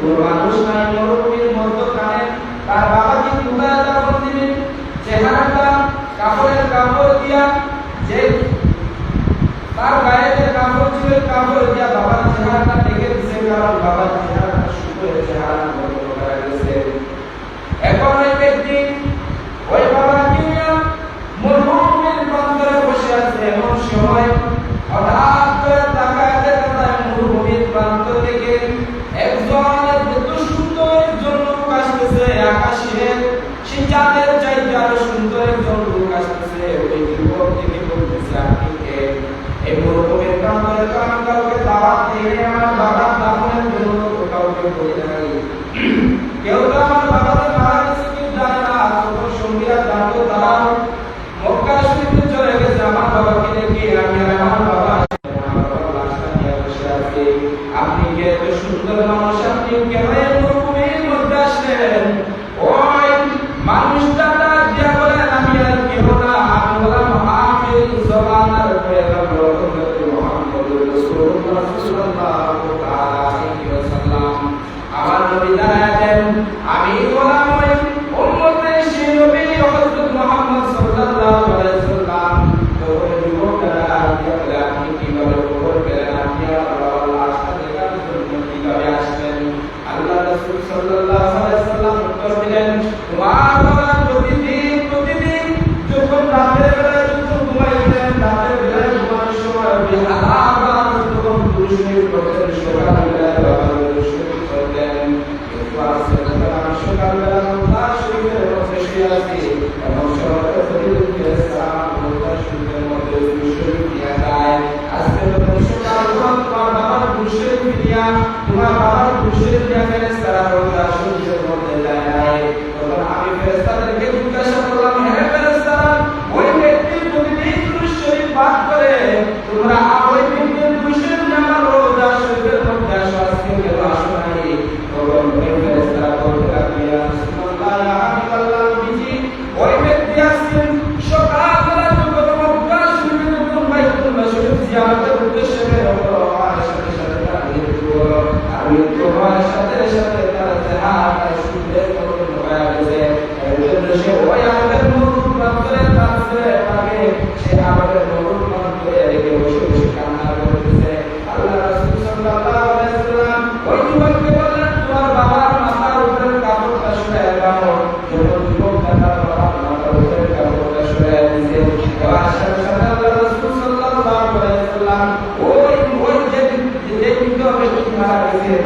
মানুষ তার বাবাকে কোথায় দাফন কাপড়ের কাপড় দিয়া যে তার গায়ে যে কাপড় কাপড় দিয়া বাবার চেহারাটা ঢেকে দিছে কারণ বাবার আকাশের সেই চাঁদের চাইতে আরও সুন্দর একজন লোক আসতেছে। ওই যুবক থেকে বলতেছে, আপনি এই মরুভূমি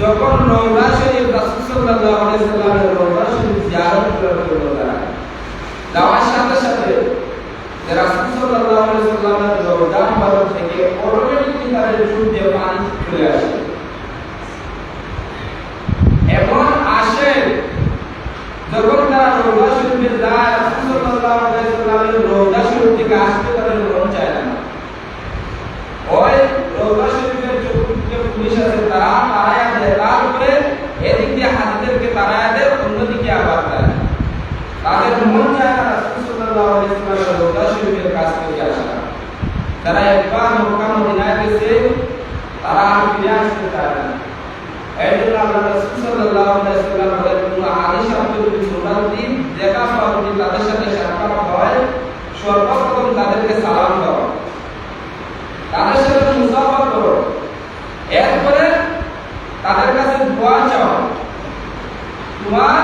যখন রওজা শরীফ রাসূল সাল্লাল্লাহু আলাইহি সাল্লামের রওজা শরীফ জিয়ারত তারা যাওয়ার সাথে সাথে রাসূল সাল্লাল্লাহু আলাইহি সাল্লামের রওজা মুবারক থেকে অটোমেটিকলি তাদের দিয়ে পানি চলে আসে। আসে যখন তারা রোজা শরীফে যায় রাসূল সাল্লাল্লাহু আলাইহি শরীফ থেকে আসতে তাদের মন চায় না ওই রোজা শরীফের চতুর্দিকে পুলিশ আছে তারা তারায়া দেয় তারপরে এদিক দিয়ে হাজিদেরকে তারায়া দেয় অন্যদিকে আবার দেয় তাদের মন চায় না রাসূল সাল্লাল্লাহু আলাইহি সাল্লামের রোজা শরীফের কাছ থেকে আসা তারা একবার মক্কা মদিনায় গেছে, তারা আর ফিরে আসতে চায় না। এই জন্য আল্লাহ রাসূল সাল্লাল্লাহু আলাইহি সাল্লাম বলেন কোন যদি সুন্নাত দিন দেখা পাওয়া তাদের সাথে সাক্ষাৎ হয়, সর্বপ্রথম তাদেরকে সালাম দাও। তাদের সাথে মুসাফা করো। এরপরে তাদের কাছে দোয়া চাও। তোমার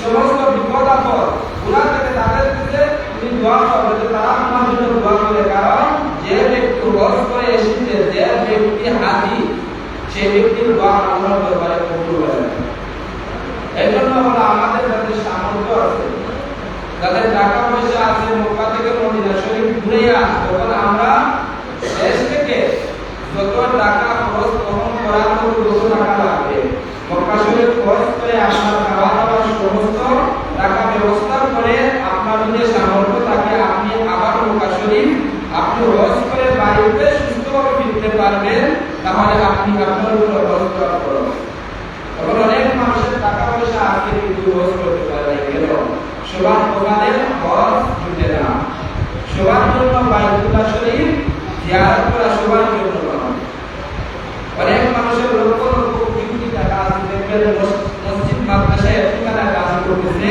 সমস্ত বিপদ আপদ গুনাহ থেকে তাদের কাছে তুমি দোয়া করো যে তারা তোমার জন্য দোয়া করে কারণ যে ব্যক্তি হজ করে এসেছে যে ব্যক্তি হাজি সেই ব্যক্তির দোয়া আমরা দরবারে কবুল করে না এই জন্য হলো আমাদের যাদের সামর্থ্য আছে, যাদের টাকা পয়সা আছে মক্কা থেকে মদিনা শরীফ ঘুরে যখন আমরা দেশ থেকে যত টাকা খরচ বহন করার মতো যত টাকা লাগবে মক্কা শরীফ খরচ করে আপনার খাওয়া দাওয়ার সমস্ত টাকা ব্যবস্থা করে আপনার যদি সামর্থ্য থাকে আপনি আবার মক্কা শরীফ আপনি হজ করে বাড়িতে ফিরতে পারবেন, তাহলে আপনি আপনার উপর করা করুন। তখন অনেক মানুষের টাকা পয়সা আছে কিন্তু হজ করতে পারে কেন? সবার দোকানে হজ জুটে না। সবার জন্য বাইতুল্লাহ শরীফ জিয়ারত করা সবার জন্য নয়। অনেক মানুষের লক্ষ লক্ষ কোটি টাকা আছে, দেখবেন মসজিদ, মাদ্রাসায় ঠিকানা কাজ করতেছে